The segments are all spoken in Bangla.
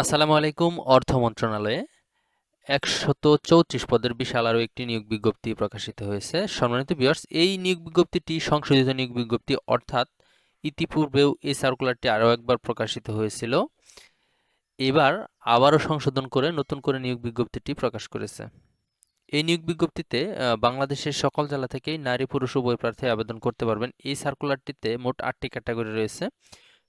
আসসালামু আলাইকুম, অর্থ মন্ত্রণালয়ে একশত চৌত্রিশ পদের বিশাল আরও একটি নিয়োগ বিজ্ঞপ্তি প্রকাশিত হয়েছে। সম্মানিত বিয়ার্স এই নিয়োগ বিজ্ঞপ্তিটি সংশোধিত নিয়োগ বিজ্ঞপ্তি অর্থাৎ ইতিপূর্বেও এই সার্কুলারটি আরও একবার প্রকাশিত হয়েছিল। এবার আবারও সংশোধন করে নতুন করে নিয়োগ বিজ্ঞপ্তিটি প্রকাশ করেছে। এই নিয়োগ বিজ্ঞপ্তিতে বাংলাদেশের সকল জেলা থেকেই নারী, পুরুষ, উভয় প্রার্থী আবেদন করতে পারবেন। এই সার্কুলারটিতে মোট আটটি ক্যাটাগরি রয়েছে।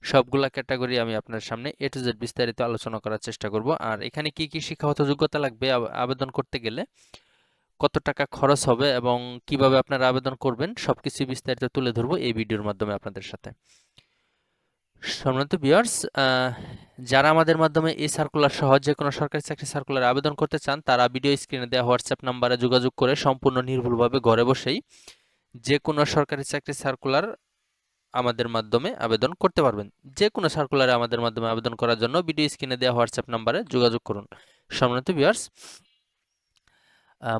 সবগুলা ক্যাটাগরি আমি আপনার সামনে এ টু জেড বিস্তারিত আলোচনা করার চেষ্টা করব। আর এখানে কি কি শিক্ষাগত যোগ্যতা লাগবে আবেদন করতে গেলে? কত টাকা খরচ হবে এবং কীভাবে আপনারা আবেদন করবেন? সবকিছু বিস্তারিত তুলে ধরবো এই ভিডিওর মাধ্যমে আপনাদের সাথে। সম্মানিত ভিউয়ার্স যারা আমাদের মাধ্যমে এই সার্কুলার সহ যে কোনো সরকারি চাকরি সার্কুলার আবেদন করতে চান, তারা ভিডিও স্ক্রিনে দেওয়া হোয়াটসঅ্যাপ নাম্বারে যোগাযোগ করে সম্পূর্ণ নির্ভুলভাবে ঘরে বসেই যে কোনো সরকারি চাকরি সার্কুলার আমাদের মাধ্যমে আবেদন করতে পারবেন। যে কোনো সার্কুলারে আমাদের মাধ্যমে আবেদন করার জন্য ভিডিও স্ক্রিনে দেওয়া হোয়াটসঅ্যাপ নাম্বারে যোগাযোগ করুন। সম্মানিত ভিউয়ার্স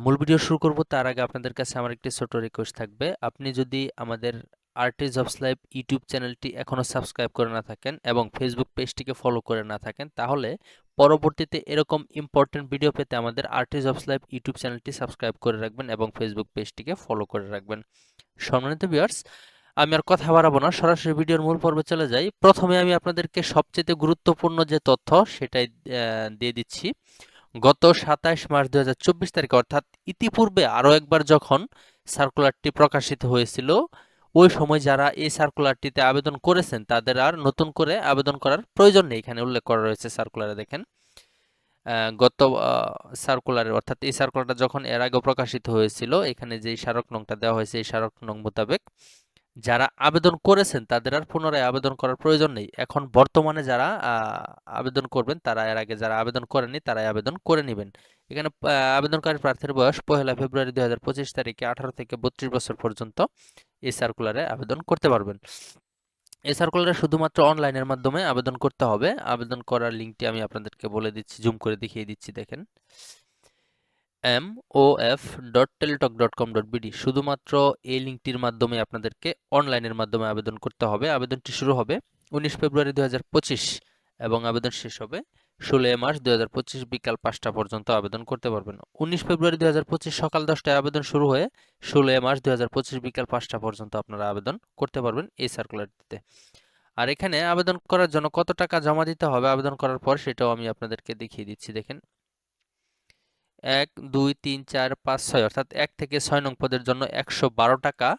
মূল ভিডিও শুরু করব। তার আগে আপনাদের কাছে আমার একটি ছোট রিকোয়েস্ট থাকবে। আপনি যদি আমাদের আরটি জবস লাইভ ইউটিউব চ্যানেলটি এখনও সাবস্ক্রাইব করে না থাকেন এবং ফেসবুক পেজটিকে ফলো করে না থাকেন, তাহলে পরবর্তীতে এরকম ইম্পর্টেন্ট ভিডিও পেতে আমাদের আরটি জবস লাইভ ইউটিউব চ্যানেলটি সাবস্ক্রাইব করে রাখবেন এবং ফেসবুক পেজটিকে ফলো করে রাখবেন। সম্মানিত ভিউয়ার্স আমি আর কথা বাড়াবো না, সরাসরি ভিডিওর মূল পর্বে চলে যাই। প্রথমে আমি আপনাদেরকে সবচেয়ে গুরুত্বপূর্ণ যে তথ্য সেটাই দিয়ে দিচ্ছি। গত সাতাশ মার্চ দু হাজার চব্বিশ তারিখে, অর্থাৎ ইতিপূর্বে আরও একবার যখন সার্কুলারটি প্রকাশিত হয়েছিল, ওই সময় যারা এই সার্কুলারটিতে আবেদন করেছেন, তাদের আর নতুন করে আবেদন করার প্রয়োজন নেই। এখানে উল্লেখ করা রয়েছে সার্কুলারে, দেখেন। গত সার্কুলারে, অর্থাৎ এই সার্কুলারটা যখন এর আগে প্রকাশিত হয়েছিল, এখানে যে স্মারক নংটা দেওয়া হয়েছে, এই স্মারক নং মোতাবেক যারা আবেদন করেছেন তাদের আর পুনরায় আবেদন করার প্রয়োজন নেই। এখন বর্তমানে যারা আবেদন করবেন তারা এর আগে যারা আবেদন করেনি তারাই আবেদন করে নেবেন। এখানে আবেদনকারী প্রার্থীর বয়স পহেলা ফেব্রুয়ারি দুই হাজার পঁচিশ তারিখে আঠারো থেকে বত্রিশ বছর পর্যন্ত এই সার্কুলারে আবেদন করতে পারবেন। এই সার্কুলারে শুধুমাত্র অনলাইনের মাধ্যমে আবেদন করতে হবে। আবেদন করার লিঙ্কটি আমি আপনাদেরকে বলে দিচ্ছি জুম করে দেখিয়ে দিচ্ছি, দেখেন। M O F dot Teletalk dot com dot BD শুধুমাত্র এই লিঙ্কটির মাধ্যমে আপনাদেরকে অনলাইনের মাধ্যমে আবেদন করতে হবে। আবেদনটি শুরু হবে উনিশ ফেব্রুয়ারি দু হাজার পঁচিশ এবং আবেদন শেষ হবে ষোলোই মার্চ দু হাজার পঁচিশ বিকাল পাঁচটা পর্যন্ত আবেদন করতে পারবেন। উনিশ ফেব্রুয়ারি দু হাজার পঁচিশ সকাল দশটায় আবেদন শুরু হয়ে ষোলোই মার্চ দু হাজার পঁচিশ বিকাল পাঁচটা পর্যন্ত আপনারা আবেদন করতে পারবেন এই সার্কুলারটিতে। আর এখানে আবেদন করার জন্য কত টাকা জমা দিতে হবে, আবেদন করার পর সেটাও আমি আপনাদেরকে দেখিয়ে দিচ্ছি। দেখেন এক, দুই, তিন, চার, পাঁচ, ছয়, অর্থাৎ এক থেকে ছয় নং পদের জন্য একশো বারো টাকা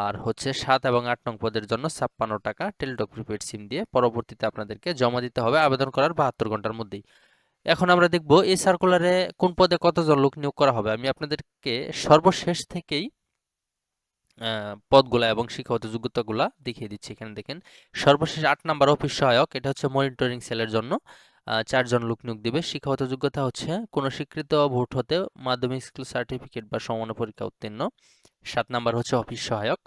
আর হচ্ছে সাত এবং আট নং পদের জন্য ছাপ্পান্ন টাকা টেলিটক প্রিপেড সিম দিয়ে পরবর্তীতে আপনাদেরকে জমা দিতে হবে আবেদন করার বাহাত্তর ঘণ্টার মধ্যেই। এখন আমরা দেখব এই সার্কুলারে কোন পদে কতজন লোক নিয়োগ করা হবে। আমি আপনাদেরকে সর্বশেষ থেকেই পদগুলা এবং শিক্ষাগত যোগ্যতাগুলা দেখিয়ে দিচ্ছি। এখানে দেখেন, সর্বশেষ আট নাম্বার অফিস সহায়ক, এটা হচ্ছে মনিটরিং সেলের জন্য। চারজন লোক নিয়োগ দিবে। শিক্ষাগত যোগ্যতা হচ্ছে কোনো স্বীকৃত ভোট হতে মাধ্যমিক স্কুল সার্টিফিকেট বা সমান পরীক্ষা উত্তীর্ণ। সাত নাম্বার হচ্ছে অফিস সহায়ক।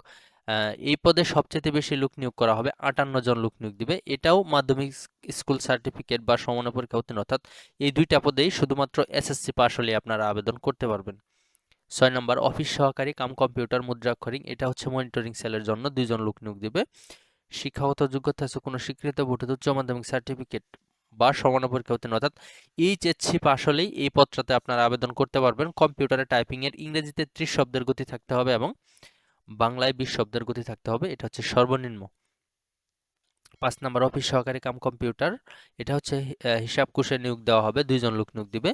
এই পদে সবচেয়ে বেশি লোক নিয়োগ করা হবে, আটান্ন জন লোক নিয়োগ দিবে। এটাও মাধ্যমিক স্কুল সার্টিফিকেট বা সমান পরীক্ষা উত্তীর্ণ, অর্থাৎ এই দুইটা পদেই শুধুমাত্র এসএসসি পাস হলে আপনারা আবেদন করতে পারবেন। ছয় নম্বর অফিস সহকারী কাম কম্পিউটার মুদ্রাক্ষরিং এটা হচ্ছে মনিটরিং সেলের জন্য দুইজন লোক নিয়োগ দিবে। শিক্ষাগত যোগ্যতা আছে কোনো স্বীকৃত ভোটের উচ্চ মাধ্যমিক সার্টিফিকেট বা সমান পরীক্ষা উত্তীর্ণ অর্থাৎ এইচএসসি পাস হলেই এই পত্রতে আপনারা আবেদন করতে পারবেন। কম্পিউটারে টাইপিং এর ইংরেজিতে ত্রিশ শব্দের গতি থাকতে হবে এবং বাংলায় বিশ শব্দের গতি থাকতে হবে। এটা হচ্ছে সর্বনিম্ন। পাঁচ নম্বর, অফিস সহকারী কাম কম্পিউটার। এটা হচ্ছে হিসাব কোষে নিয়োগ দেওয়া হবে। দুইজন লোক নিয়োগ দিবে।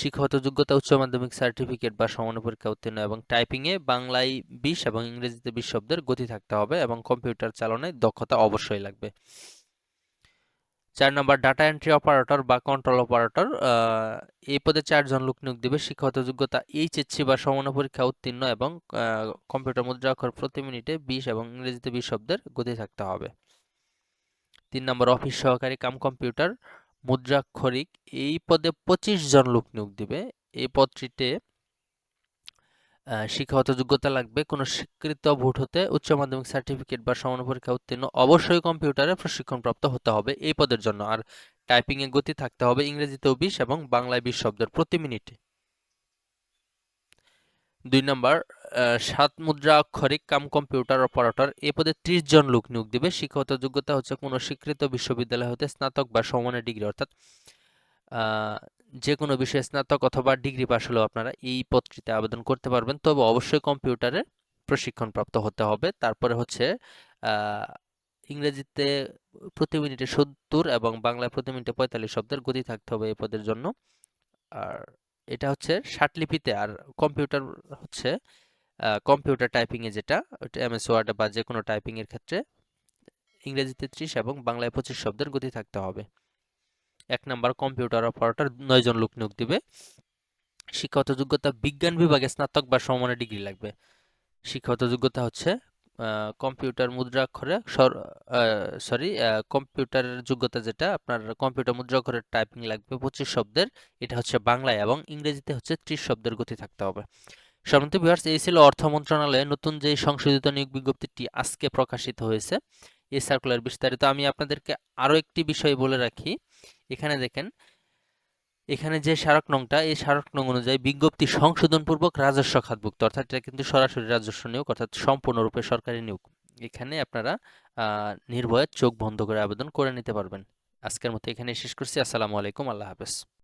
শিক্ষাগত যোগ্যতা, উচ্চ মাধ্যমিক সার্টিফিকেট বা সমান পরীক্ষা উত্তীর্ণ এবং টাইপিংয়ে বাংলায় বিশ এবং ইংরেজিতে বিশ শব্দের গতি থাকতে হবে এবং কম্পিউটার চালনায় দক্ষতা অবশ্যই লাগবে। চার নম্বর ডাটা এন্ট্রি অপারেটর বা কন্ট্রোল অপারেটর এই পদে চারজন লোক নিয়োগ দিবে। শিক্ষাগত যোগ্যতা এইচএসসি বা সমান পরীক্ষা উত্তীর্ণ এবং কম্পিউটার মুদ্রা অক্ষর প্রতি মিনিটে বিশ এবং ইংরেজিতে বিশ শব্দের গতি থাকতে হবে। তিন নম্বর অফিস সহকারী কাম কম্পিউটার মুদ্রাক্ষরিক, এই পদে পঁচিশ জন লোক নিয়োগ দিবে। এই পদটিতে শিক্ষাগত যোগ্যতা লাগবে। কোনো স্বীকৃত ভোট হতে উচ্চ মাধ্যমিক সার্টিফিকেট বা সমান পরীক্ষা উত্তীর্ণ অবশ্যই কম্পিউটারে প্রশিক্ষণপ্রাপ্ত হতে হবে এই পদের জন্য। আর টাইপিং এর গতি থাকতে হবে ইংরেজিতেও বিশ এবং বাংলায় বিশ শব্দের প্রতি মিনিটে। দুই নম্বর সাত মুদ্রা অক্ষরিক কাম কম্পিউটার অপারেটর এ পদে ত্রিশ জন লোক নিয়োগ দিবে। শিক্ষাগত যোগ্যতা হচ্ছে কোনো স্বীকৃত বিশ্ববিদ্যালয় হতে স্নাতক বা সমমানের ডিগ্রি, অর্থাৎ যে কোনো বিষয়ে স্নাতক অথবা ডিগ্রি পাশ হলেও আপনারা এই পদটিতে আবেদন করতে পারবেন। তবে অবশ্যই কম্পিউটারে প্রশিক্ষণপ্রাপ্ত হতে হবে। তারপরে হচ্ছে ইংরেজিতে প্রতি মিনিটে সত্তর এবং বাংলায় প্রতি মিনিটে পঁয়তাল্লিশ শব্দের গতি থাকতে হবে এই পদের জন্য। আর এটা হচ্ছে ষাটলিপিতে আর কম্পিউটার হচ্ছে কম্পিউটার টাইপিংয়ে যেটা এমএস ওয়ার্ড বা যে কোনো টাইপিংয়ের ক্ষেত্রে ইংরেজিতে ত্রিশ এবং বাংলায় পঁচিশ শব্দের গতি থাকতে হবে। এক নাম্বার কম্পিউটার অপারেটর নয় জন লোক নিয়োগ দিবে। শিক্ষাগত যোগ্যতা বিজ্ঞান বিভাগে স্নাতক বা সমমানের ডিগ্রি লাগবে। শিক্ষাগত যোগ্যতা হচ্ছে কম্পিউটার মুদ্রাক্ষরে সরি কম্পিউটারের যোগ্যতা যেটা, আপনার কম্পিউটার মুদ্রাক্ষরের টাইপিং লাগবে পঁচিশ শব্দের, এটা হচ্ছে বাংলায় এবং ইংরেজিতে হচ্ছে ত্রিশ শব্দের গতি থাকতে হবে। সম্মানিত ভিউয়ার্স এই ছিল অর্থ মন্ত্রণালয়ে নতুন যে সংশোধিত নিয়োগ বিজ্ঞপ্তিটি আজকে প্রকাশিত হয়েছে। এই সার্কুলার বিস্তারিত। আমি আপনাদেরকে আরও একটি বিষয় বলে রাখি। এখানে দেখেন এখানে যে স্মারক নংটা এই স্মারক নং অনুযায়ী বিজ্ঞপ্তি সংশোধনপূর্বক রাজস্ব খাতভুক্ত অর্থাৎ এটা কিন্তু সরাসরি রাজস্ব নিয়োগ অর্থাৎ সম্পূর্ণরূপে সরকারি নিয়োগ। এখানে আপনারা আহ, নির্ভয়ে চোখ বন্ধ করে আবেদন করে নিতে পারবেন। আজকের মতো এখানে শেষ করছি। আসসালামু আলাইকুম। আল্লাহ হাফেজ।